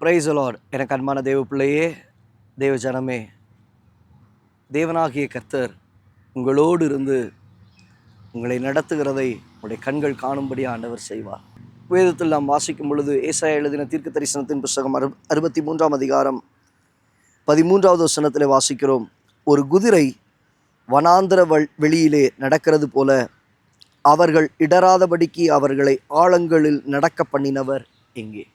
Price Lord எனக்கு அன்பான தேவ பிள்ளையே தேவ ஜனமே தேவனாகிய கர்த்தர் உங்களோடு இருந்து உங்களை நடத்துகிறதை உங்களுடைய கண்கள் காணும்படி ஆண்டவர் செய்வார். வேதத்தில் நாம் வாசிக்கும் பொழுது ஏசாய எழுதின தீர்க்க தரிசனத்தின் புஸ்தகம் அறு அறுபத்தி மூன்றாம் அதிகாரம் பதிமூன்றாவது வசனத்தில் வாசிக்கிறோம். ஒரு குதிரை வனாந்திர வெளியிலே நடக்கிறது போல அவர்கள் இடராதபடிக்கு அவர்களை ஆழங்களில் நடக்க பண்ணினவர் எங்கே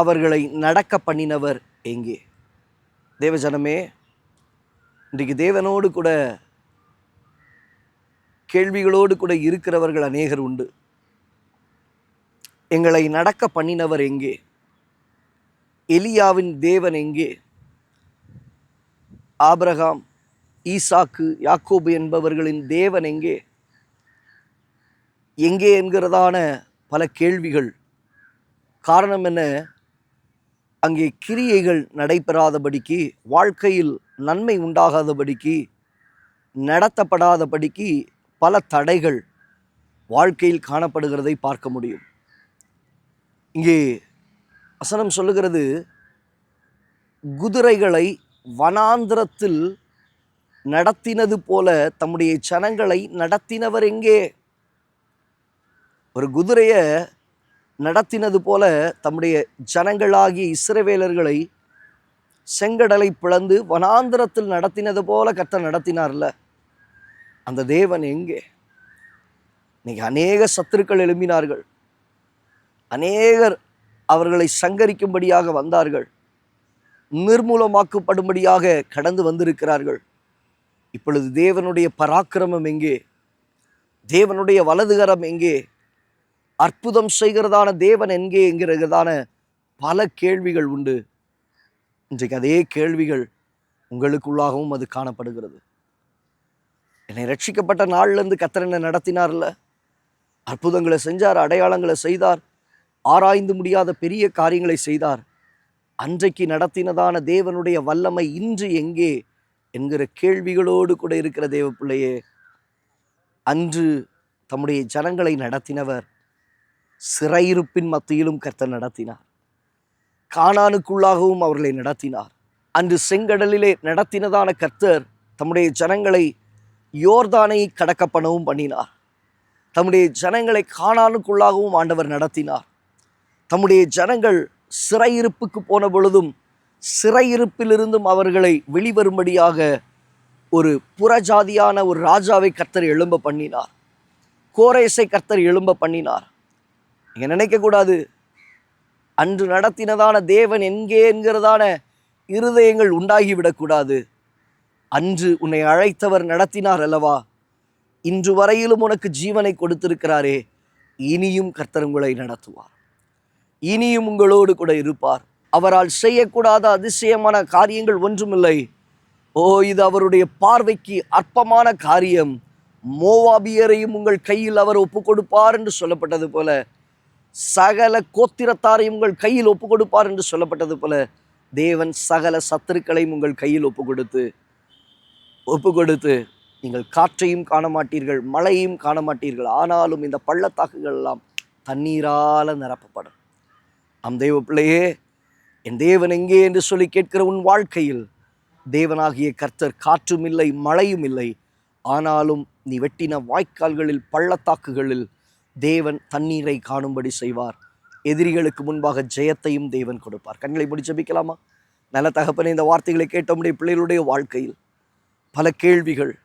அவர்களை நடக்க பண்ணினவர் எங்கே? தேவஜனமே இன்றைக்கு தேவனோடு கூட கேள்விகளோடு கூட இருக்கிறவர்கள் அநேகர் உண்டு. எங்களை நடக்க பண்ணினவர் எங்கே? எலியாவின் தேவன் எங்கே? ஆபிரகாம் ஈசாக்கு யாக்கோபு என்பவர்களின் தேவன் எங்கே? எங்கே என்கிறதான பல கேள்விகள். காரணம் என்ன? அங்கே கிரியைகள் நடைபெறாதபடிக்கு வாழ்க்கையில் நன்மை உண்டாகாதபடிக்கு நடத்தப்படாதபடிக்கு பல தடைகள் வாழ்க்கையில் காணப்படுகிறதை பார்க்க முடியும். இங்கே வசனம் சொல்லுகிறது குதிரைகளை வனாந்திரத்தில் நடத்தினது போல தம்முடைய ஜனங்களை நடத்தினவர் எங்கே? ஒரு குதிரையை நடத்தினது போல தம்முடைய ஜனங்களாகிய இஸ்ரவேலர்களை செங்கடலை பிளந்து வனாந்திரத்தில் நடத்தினது போல கர்த்தர் நடத்தினார்ல. அந்த தேவன் எங்கே? இன்னைக்கு அநேக சத்துருக்கள் எழும்பினார்கள். அநேகர் அவர்களை சங்கரிக்கும்படியாக வந்தார்கள். நிர்மூலமாக்கப்படும்படியாக கடந்து வந்திருக்கிறார்கள். இப்பொழுது தேவனுடைய பராக்கிரமம் எங்கே? தேவனுடைய வலதுகரம் எங்கே? அற்புதம் செய்கிறதான தேவன் எங்கே என்கிறதான பல கேள்விகள் உண்டு. இன்றைக்கு அதே கேள்விகள் உங்களுக்குள்ளாகவும் அது காணப்படுகிறது. என்னை ரட்சிக்கப்பட்ட நாள்லேருந்து கத்தர் என்னை நடத்தினார்ல. அற்புதங்களை செஞ்சார் அடையாளங்களை செய்தார் ஆராய்ந்து முடியாத பெரிய காரியங்களை செய்தார். அன்றைக்கு நடத்தினதான தேவனுடைய வல்லமை இன்று எங்கே என்கிற கேள்விகளோடு கூட இருக்கிற தேவ பிள்ளையே அன்று தம்முடைய ஜனங்களை நடத்தினவர் சிறையிருப்பின் மத்தியிலும் கர்த்தர் நடத்தினார். காணானுக்குள்ளாகவும் அவர்களை நடத்தினார். அன்று செங்கடலிலே நடத்தினதான கர்த்தர் தம்முடைய ஜனங்களை யோர்தானை கடக்க பண்ணவும் பண்ணினார். தம்முடைய ஜனங்களை காணானுக்குள்ளாகவும் ஆண்டவர் நடத்தினார். தம்முடைய ஜனங்கள் சிறையிருப்புக்கு போன பொழுதும் சிறையிருப்பிலிருந்தும் அவர்களை வெளிவரும்படியாக ஒரு புறஜாதியான ஒரு ராஜாவை கர்த்தர் எழும்ப பண்ணினார். கோரேசை கர்த்தர் எழும்ப பண்ணினார். நீங்கள் நினைக்கக்கூடாது. அன்று நடத்தினதான தேவன் எங்கே என்கிறதான இருதயங்கள் உண்டாகிவிடக்கூடாது. அன்று உன்னை அழைத்தவர் நடத்தினார் அல்லவா? இன்று வரையிலும் உனக்கு ஜீவனை கொடுத்திருக்கிறாரே. இனியும் கர்த்தர் உங்களை நடத்துவார். இனியும் உங்களோடு கூட இருப்பார். அவரால் செய்யக்கூடாத அதிசயமான காரியங்கள் ஒன்றுமில்லை. ஓ இது அவருடைய பார்வைக்கு அற்பமான காரியம். மோவாபியரையும் உங்கள் கையில் அவர் ஒப்பு கொடுப்பார் என்று சொல்லப்பட்டது போல சகல கோத்திரத்தாரையும் உங்கள் கையில் ஒப்பு கொடுப்பார் என்று சொல்லப்பட்டது போல தேவன் சகல சத்துருக்களையும் உங்கள் கையில் ஒப்பு கொடுத்து ஒப்பு கொடுத்து நீங்கள் காற்றையும் காண மாட்டீர்கள் மழையும் காண மாட்டீர்கள் ஆனாலும் இந்த பள்ளத்தாக்குகள் எல்லாம் தண்ணீரால் நிரப்பப்படும். அம் தெய்வ பிள்ளையே என் தேவன் எங்கே என்று சொல்லி கேட்கிற உன் வாழ்க்கையில் தேவனாகிய கர்த்தர் காற்றும் இல்லை மழையும் இல்லை. ஆனாலும் நீ வெட்டின வாய்க்கால்களில் பள்ளத்தாக்குகளில் தேவன் தண்ணீரை காணும்படி செய்வார். எதிரிகளுக்கு முன்பாக ஜெயத்தையும் தேவன் கொடுப்பார். கண்களை முடி ஜெபிக்கலாமா? நல்ல தகப்பனை இந்த வார்த்தைகளை கேட்ட முடிய பிள்ளைகளுடைய வாழ்க்கையில் பல கேள்விகள்.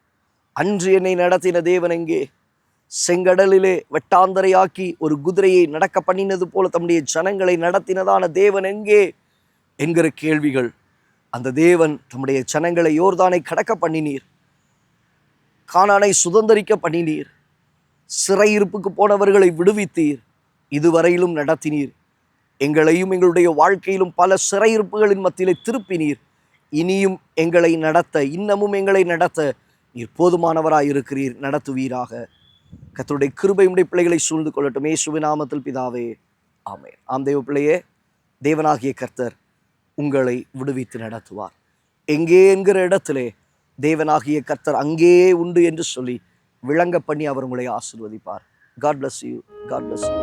அன்று என்னை நடத்தின தேவன் எங்கே? செங்கடலிலே வெட்டாந்தரையாக்கி ஒரு குதிரையை நடக்க பண்ணினது போல தம்முடைய ஜனங்களை நடத்தினதான தேவன் எங்கே? என்கிற கேள்விகள். அந்த தேவன் தம்முடைய ஜனங்களை யோர்தானை கடக்க பண்ணினீர். காணானை சுதந்திரிக்க பண்ணினீர். சிறையிருப்புக்கு போனவர்களை விடுவித்தீர். இதுவரையிலும் நடத்தினீர். எங்களையும் எங்களுடைய வாழ்க்கையிலும் பல சிறையிருப்புகளின் மத்தியிலே திருப்பினீர். இனியும் எங்களை நடத்த இன்னமும் எங்களை நடத்த நீர் போதுமானவராய் இருக்கிறீர். நடத்துவீராக. கத்தருடைய கிருபை உடைய பிள்ளைகளை சூழ்ந்து கொள்ளட்டும். ஏசுவி நாமத்தில் பிதாவே ஆமே ஆம் தேவ பிள்ளையே தேவனாகிய கர்த்தர் உங்களை விடுவித்து நடத்துவார். எங்கே என்கிற இடத்திலே தேவனாகிய கர்த்தர் அங்கே உண்டு என்று சொல்லி விளங்க பண்ணி அவர் உங்களை ஆசிர்வதிப்பார். God bless you God bless you